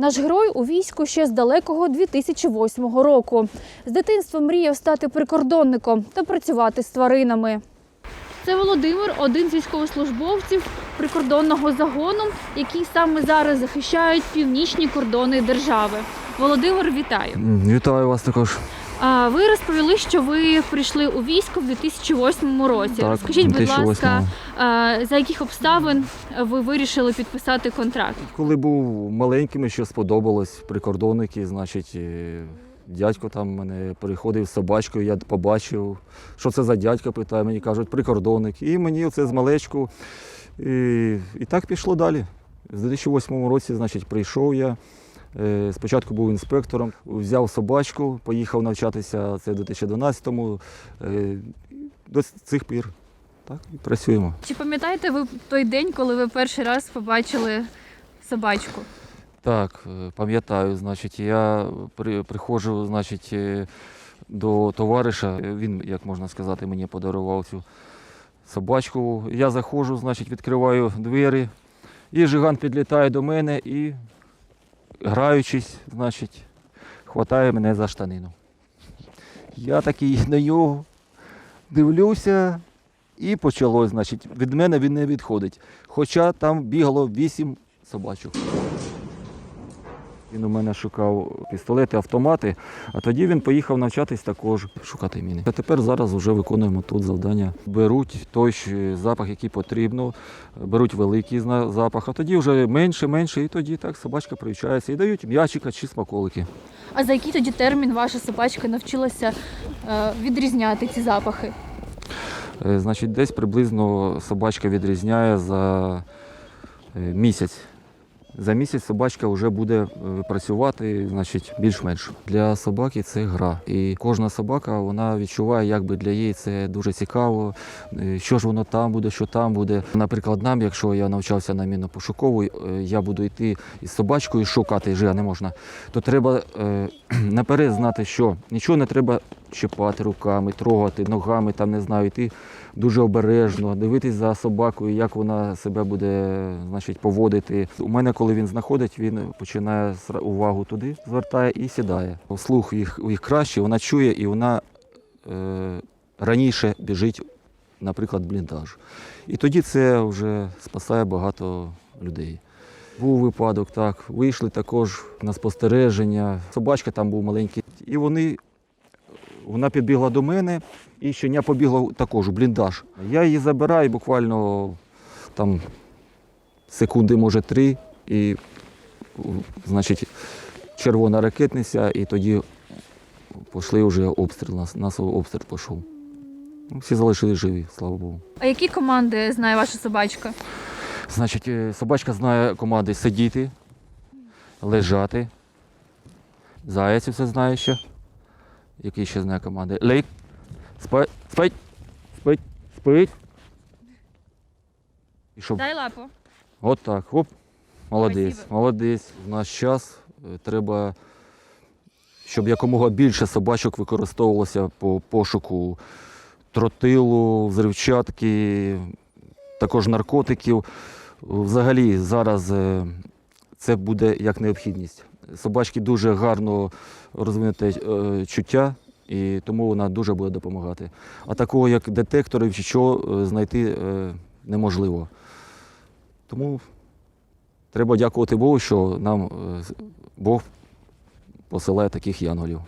Наш герой у війську ще з далекого 2008 року. З дитинства мріяв стати прикордонником та працювати з тваринами. Це Володимир, один з військовослужбовців прикордонного загону, який саме зараз захищають північні кордони держави. Володимир, вітаю! Вітаю вас також. А ви розповіли, що ви прийшли у військо в 2008 році. Так, Розкажіть, будь 2008. ласка, за яких обставин ви вирішили підписати контракт? Коли був маленьким, що сподобалось прикордонники, значить, дядько там мене приходив з собачкою, я побачив, що це за дядько, питає, мені кажуть, прикордонник. І мені оце з малечку. І, і так пішло далі. В 2008 році, значить, прийшов я. Е, Спочатку був інспектором, взяв собачку, поїхав навчатися це в 2012-му. Е, До цих пір. Так, і працюємо. Чи пам'ятаєте ви той день, коли ви перший раз побачили собачку? Так, е, пам'ятаю, значить, я при, приходжу, значить, до товариша. Він, як можна сказати, мені подарував цю собачку. Я заходжу, значить, відкриваю двері, і жиган підлітає до мене і, граючись, значить, хватає мене за штанину. Я такий на нього дивлюся, і почалось, значить, від мене він не відходить. Хоча там бігало вісім собачок. Він у мене шукав пістолети, автомати, а тоді він поїхав навчатись також шукати міни. А тепер зараз вже виконуємо тут завдання. Беруть той запах, який потрібно, беруть великий запах, а тоді вже менше, менше, і тоді так собачка привчається і дають м'ячика чи смаколики. А за який тоді термін ваша собачка навчилася е, відрізняти ці запахи? Е, Значить, десь приблизно собачка відрізняє за е, місяць. За місяць собачка вже буде е, працювати, значить, більш-менш. Для собаки це гра. І кожна собака вона відчуває, якби для її це дуже цікаво, е, що ж воно там буде, що там буде. Наприклад, нам, якщо я навчався на мінно-пошукову, е, я буду йти із собачкою шукати, жига не можна, то треба наперед знати, що нічого не треба чіпати руками, трогати, ногами, там не знаю, йти дуже обережно, дивитись за собакою, як вона себе буде значить, поводити. У мене, коли він знаходить, він починає увагу туди, звертає і сідає. Слух їх, їх краще, вона чує і вона е, раніше біжить, наприклад, бліндаж. І тоді це вже спасає багато людей. Був випадок, так. Вийшли також на спостереження. Собачка там був маленький. І вони, вона підбігла до мене, і щеня побігла також у бліндаж. Я її забираю буквально там секунди, може, три, і, значить, червона ракетниця, і тоді пішли вже обстріл, нас, нас обстріл пішов. Всі залишили живі, слава Богу. А які команди знає ваша собачка? Значить, е, собачка знає команди сидіти, лежати. Заяць все знає ще. Який ще знає команди? Лейк. Спить, спить, спить, спить. І щоб Дай лапу. От так. Оп. Молодець, Спасибо. молодець. В наш час е, треба, щоб якомога більше собачок використовувалося по пошуку тротилу, взривчатки, також наркотиків. Взагалі зараз е, це буде як необхідність. Собачки дуже гарно розвинуте е, чуття, і тому вона дуже буде допомагати. А такого, як детекторів чи що, знайти неможливо. Тому треба дякувати Богу, що нам е, Бог посилає таких янголів.